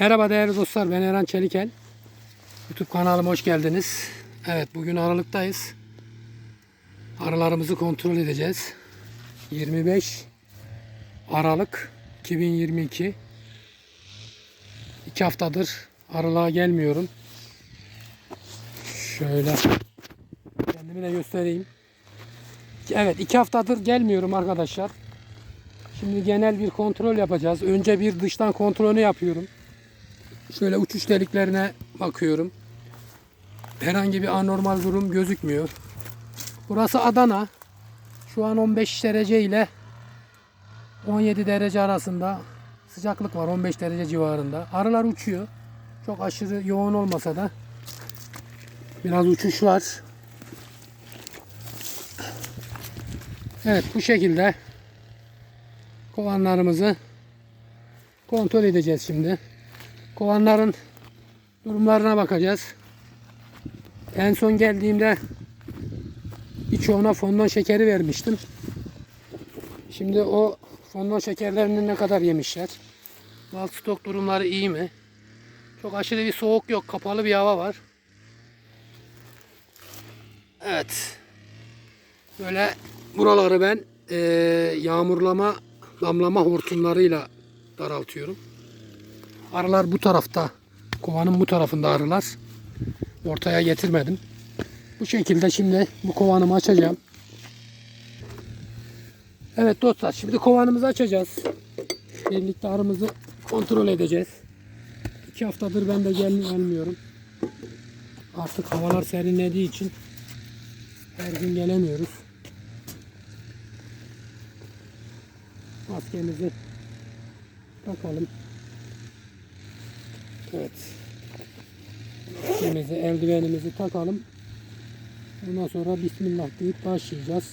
Merhaba değerli dostlar ben Eren Çelikel. YouTube kanalıma hoş geldiniz. Evet bugün Aralık'tayız. Arılarımızı kontrol edeceğiz. 25 Aralık 2022 İki haftadır arılığa gelmiyorum. Şöyle kendimi de göstereyim. Evet iki haftadır gelmiyorum arkadaşlar. Şimdi genel bir kontrol yapacağız. Önce bir dıştan kontrolünü yapıyorum. Şöyle uçuş deliklerine bakıyorum. Herhangi bir anormal durum gözükmüyor. Burası Adana. Şu an 15 derece ile 17 derece arasında sıcaklık var 15 derece civarında. Arılar uçuyor. Çok aşırı yoğun olmasa da biraz uçuş var. Evet bu şekilde kovanlarımızı kontrol edeceğiz şimdi. Kovanların durumlarına bakacağız. En son geldiğimde birçoğuna fondon şekeri vermiştim. Şimdi o fondon şekerlerinin ne kadar yemişler? Bal stok durumları iyi mi? Çok aşırı bir soğuk yok. Kapalı bir hava var. Evet. Böyle buraları ben eee, yağmurlama, damlama hortumlarıyla daraltıyorum. Arılar bu tarafta. Kovanın bu tarafında arılar. Ortaya getirmedim. Bu şekilde şimdi bu kovanımı açacağım. Evet dostlar şimdi kovanımızı açacağız. Birlikte arımızı kontrol edeceğiz. İki haftadır ben de gel gelmiyorum. Artık havalar serinlediği için her gün gelemiyoruz. Maskemizi takalım. Evet. Maskemizi, eldivenimizi takalım. Ondan sonra Bismillah deyip başlayacağız.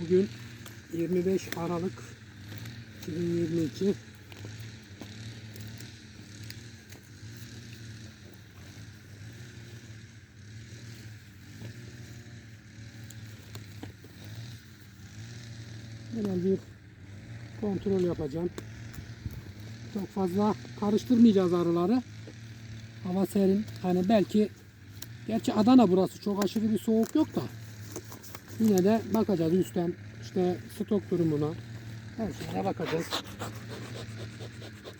Bugün 25 Aralık 2022. Genel bir kontrol yapacağım. Çok fazla karıştırmayacağız arıları. Hava serin. Hani belki gerçi Adana burası çok aşırı bir soğuk yok da yine de bakacağız üstten işte stok durumuna her şeyine bakacağız.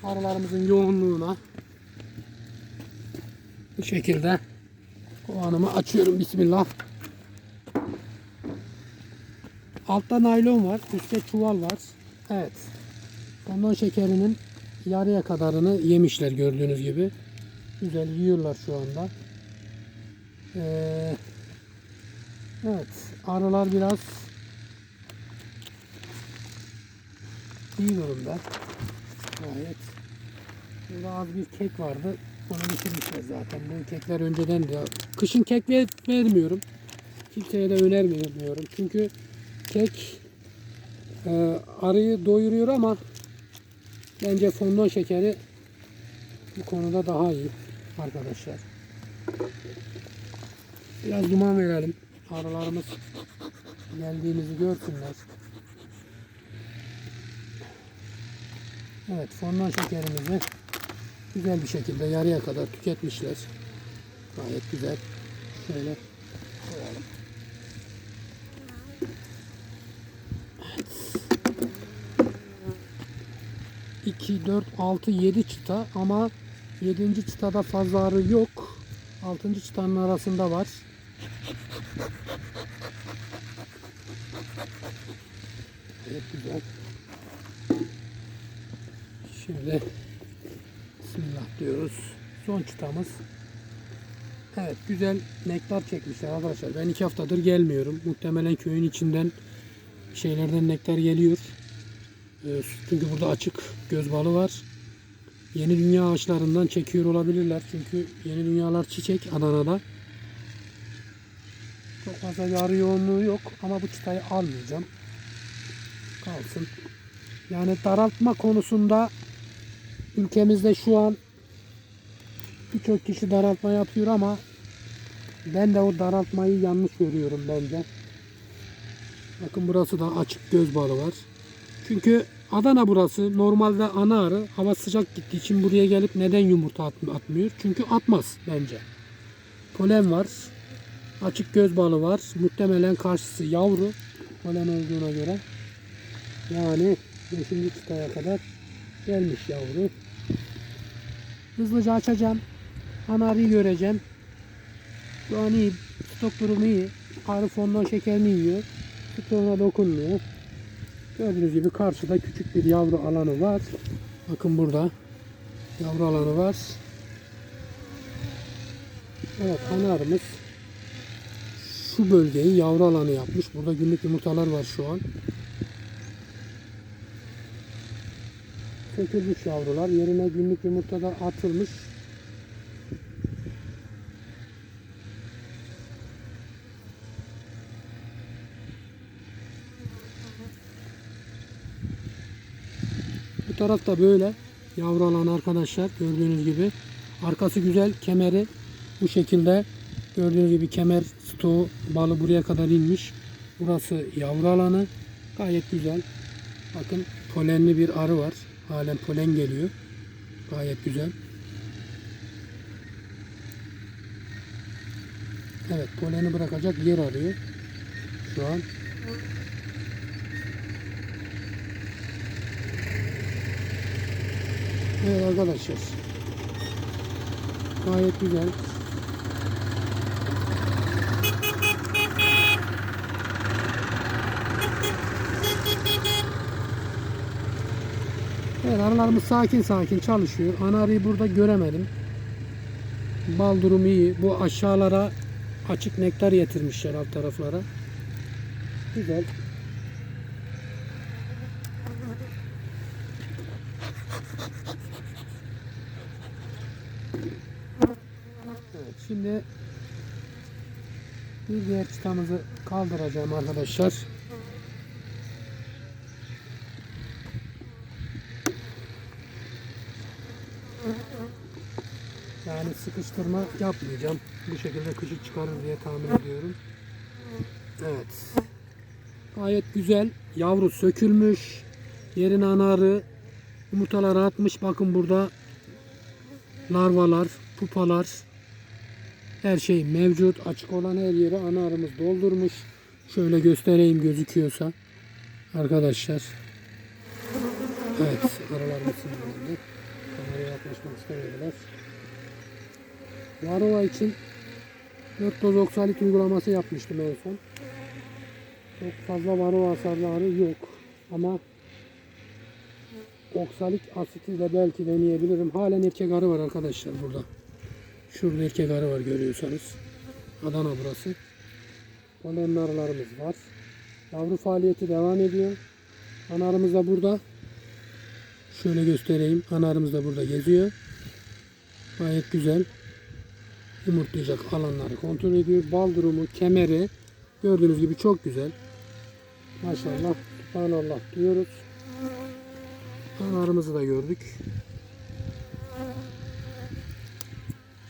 Arılarımızın yoğunluğuna bu şekilde kovanımı açıyorum bismillah. Altta naylon var, üstte çuval var. Evet. Ondan şekerinin yarıya kadarını yemişler gördüğünüz gibi. Güzel yiyorlar şu anda. Ee, evet. Arılar biraz iyi durumda. Gayet. Burada az bir kek vardı. Onu bitirmişler zaten. Bu kekler önceden de. Kışın kek ver- vermiyorum. Kimseye de önermiyorum. Çünkü kek e, arıyı doyuruyor ama bence fondon şekeri bu konuda daha iyi arkadaşlar. Biraz duman verelim. Arılarımız geldiğimizi görsünler. Evet fondon şekerimizi güzel bir şekilde yarıya kadar tüketmişler. Gayet güzel. Şöyle 2, 4, 6, 7 çıta ama 7. çıtada fazla arı yok. 6. çıtanın arasında var. Evet güzel. Şimdi Bismillah diyoruz. Son çıtamız. Evet güzel nektar çekmişler arkadaşlar. Ben iki haftadır gelmiyorum. Muhtemelen köyün içinden şeylerden nektar geliyor. Ee, Çünkü burada açık göz balı var. Yeni dünya ağaçlarından çekiyor olabilirler. Çünkü yeni dünyalar çiçek Adana'da. Çok fazla yarı yoğunluğu yok ama bu çıtayı almayacağım. Kalsın. Yani daraltma konusunda ülkemizde şu an birçok kişi daraltma yapıyor ama ben de o daraltmayı yanlış görüyorum bence. Bakın burası da açık göz balı var. Çünkü Adana burası. Normalde ana arı. Hava sıcak gittiği için buraya gelip neden yumurta at- atmıyor? Çünkü atmaz bence. Polen var. Açık göz balı var. Muhtemelen karşısı yavru. Polen olduğuna göre. Yani 5. çıtaya kadar gelmiş yavru. Hızlıca açacağım. Ana arıyı göreceğim. Şu an iyi. Stok durumu iyi. Arı fondan şekerini yiyor. Stoğuna dokunmuyor. Gördüğünüz gibi karşıda küçük bir yavru alanı var. Bakın burada yavru alanı var. Evet ana arımız şu bölgeyi yavru alanı yapmış. Burada günlük yumurtalar var şu an. Sökülmüş yavrular. Yerine günlük yumurta da atılmış. Bu tarafta böyle yavru alanı arkadaşlar gördüğünüz gibi. Arkası güzel kemeri bu şekilde gördüğünüz gibi kemer stoğu balı buraya kadar inmiş. Burası yavru alanı gayet güzel. Bakın polenli bir arı var. Halen polen geliyor. Gayet güzel. Evet poleni bırakacak yer arıyor. Şu an. Evet arkadaşlar. Gayet güzel. Evet arılarımız sakin sakin çalışıyor. Ana arıyı burada göremedim. Bal durumu iyi. Bu aşağılara açık nektar getirmişler alt taraflara. Güzel. Şimdi bir diğer çıtamızı kaldıracağım arkadaşlar. Yani sıkıştırma yapmayacağım. Bu şekilde kışı çıkarır diye tahmin ediyorum. Evet. Gayet güzel. Yavru sökülmüş. Yerine anarı yumurtaları atmış. Bakın burada larvalar, pupalar her şey mevcut. Açık olan her yeri ana doldurmuş. Şöyle göstereyim gözüküyorsa. Arkadaşlar. Evet. Aralarımız sinirlendi. Kameraya yaklaşmak istemediler. Varova için 4 doz oksalit uygulaması yapmıştım en son. Çok fazla varova hasarları yok. Ama oksalik asiti de belki deneyebilirim. Halen erkek arı var arkadaşlar burada. Şurada erkek arı var görüyorsanız. Adana burası. Polenli arılarımız var. Yavru faaliyeti devam ediyor. Ana arımız da burada. Şöyle göstereyim. Ana arımız da burada geziyor. Gayet güzel. Yumurtlayacak alanları kontrol ediyor. Bal durumu, kemeri gördüğünüz gibi çok güzel. Maşallah. Subhanallah diyoruz. Analarımızı da gördük.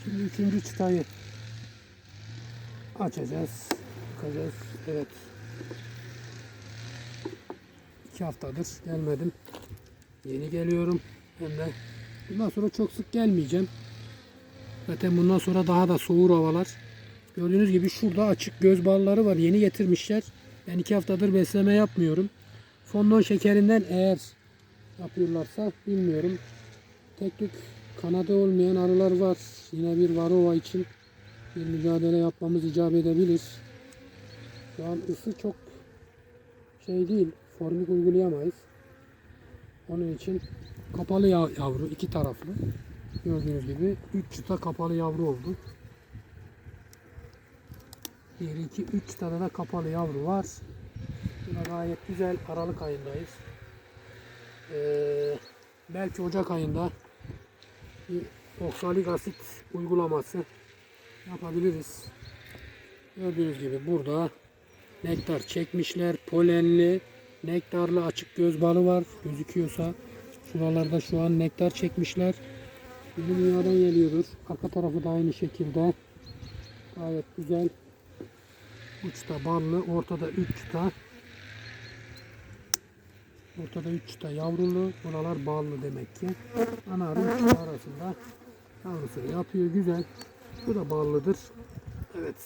Şimdi üçüncü çıtayı açacağız. Bakacağız. Evet. İki haftadır gelmedim. Yeni geliyorum. Hem de bundan sonra çok sık gelmeyeceğim. Zaten bundan sonra daha da soğur havalar. Gördüğünüz gibi şurada açık göz balları var. Yeni getirmişler. Ben iki haftadır besleme yapmıyorum. Fondon şekerinden eğer yapıyorlarsa bilmiyorum. Tek tük kanadı olmayan arılar var. Yine bir varova için bir mücadele yapmamız icap edebilir. Şu an ısı çok şey değil. Formik uygulayamayız. Onun için kapalı ya- yavru iki taraflı. Gördüğünüz gibi 3 çıta kapalı yavru oldu. 1, 2, 3 tane de kapalı yavru var. Yine gayet güzel. Aralık ayındayız. Ee, belki Ocak ayında bir oksalik asit uygulaması yapabiliriz. Gördüğünüz gibi burada nektar çekmişler. Polenli, nektarlı açık göz balı var. Gözüküyorsa şuralarda şu an nektar çekmişler. Yeni dünyadan geliyordur. Arka tarafı da aynı şekilde. Gayet güzel. Uçta ballı, ortada üç çıta. Ortada 3 çıta yavrulu. Buralar ballı demek ki. Ana arı 3 çıta arasında yavrusunu yapıyor. Güzel. Bu da ballıdır. Evet.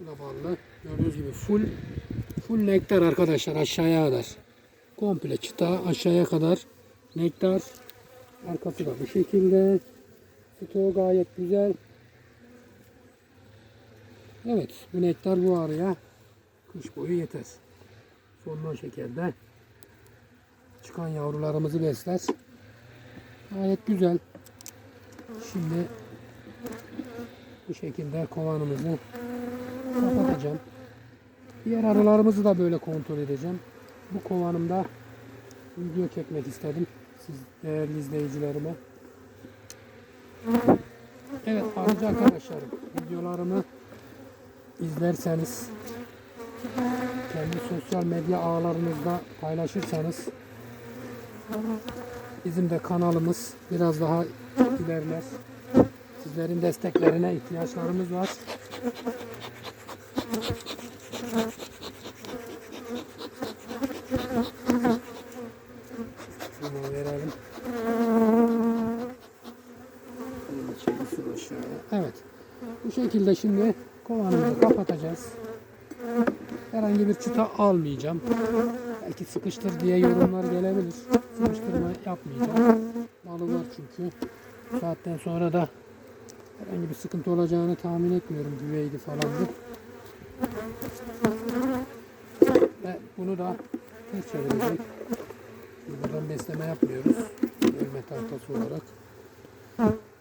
Bu da ballı. Gördüğünüz gibi full full nektar arkadaşlar aşağıya kadar. Komple çıta aşağıya kadar nektar. Arkası da bu şekilde. Stoğu gayet güzel. Evet bu nektar bu arıya kış boyu yeter. Sondan şekerde çıkan yavrularımızı besler. Gayet güzel. Şimdi bu şekilde kovanımızı kapatacağım. Diğer arılarımızı da böyle kontrol edeceğim. Bu kovanımda video çekmek istedim. Siz değerli izleyicilerime. Evet arıcı arkadaşlarım videolarımı izlerseniz kendi sosyal medya ağlarınızda paylaşırsanız bizim de kanalımız biraz daha ilerler. Sizlerin desteklerine ihtiyaçlarımız var. Şunu verelim. Evet. Bu şekilde şimdi kovanımızı kapatacağız. Herhangi bir çıta almayacağım. Belki sıkıştır diye yorumlar gelebilir. Sıkıştırma yapmayacağım. Balı var çünkü. Saatten sonra da herhangi bir sıkıntı olacağını tahmin etmiyorum. Güveydi falandı. Ve bunu da ters çevirecek. Buradan besleme yapmıyoruz. Bölme tahtası olarak.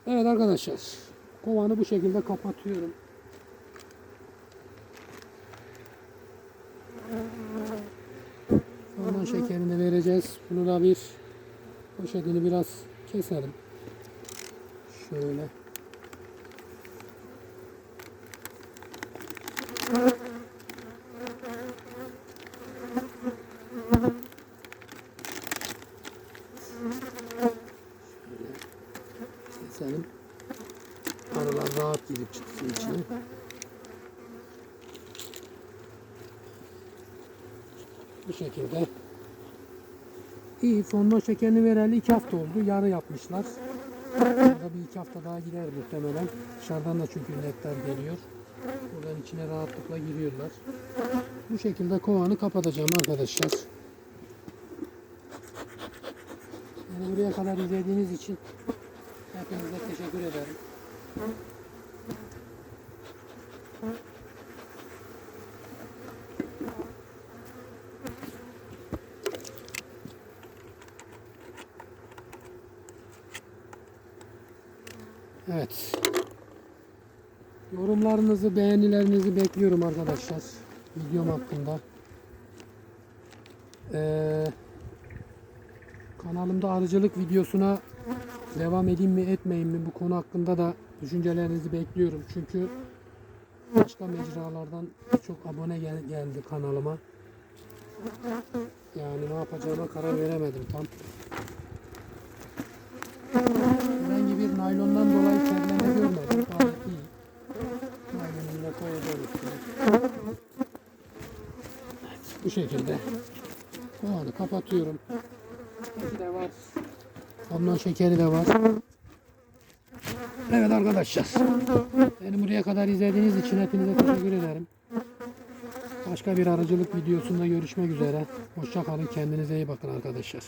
Evet arkadaşlar. Kovanı bu şekilde kapatıyorum. Ondan şekerini vereceğiz. Bunu da bir poşetini biraz keselim. Şöyle. Keselim. Arılar rahat gidip çıksın içine. Bu şekilde. İyi fondan şekerini vereli iki hafta oldu. Yarı yapmışlar. Burada bir iki hafta daha gider muhtemelen. Dışarıdan da çünkü nektar geliyor. Buradan içine rahatlıkla giriyorlar. Bu şekilde kovanı kapatacağım arkadaşlar. Beni buraya kadar izlediğiniz için hepinize teşekkür ederim. Evet. Yorumlarınızı, beğenilerinizi bekliyorum arkadaşlar. Videom hakkında. Ee, kanalımda arıcılık videosuna devam edeyim mi etmeyeyim mi bu konu hakkında da düşüncelerinizi bekliyorum. Çünkü başka mecralardan çok abone gel- geldi kanalıma. Yani ne yapacağıma karar veremedim tam. Herhangi bir naylondan dolayı terleme görmedim. Gayet iyi. Naylonunu da koyacağım üstüne. Evet, bu şekilde. Kovanı kapatıyorum. De var. Ondan şekeri de var. Evet arkadaşlar. Beni buraya kadar izlediğiniz için hepinize teşekkür ederim. Başka bir aracılık videosunda görüşmek üzere. Hoşça kalın. Kendinize iyi bakın arkadaşlar.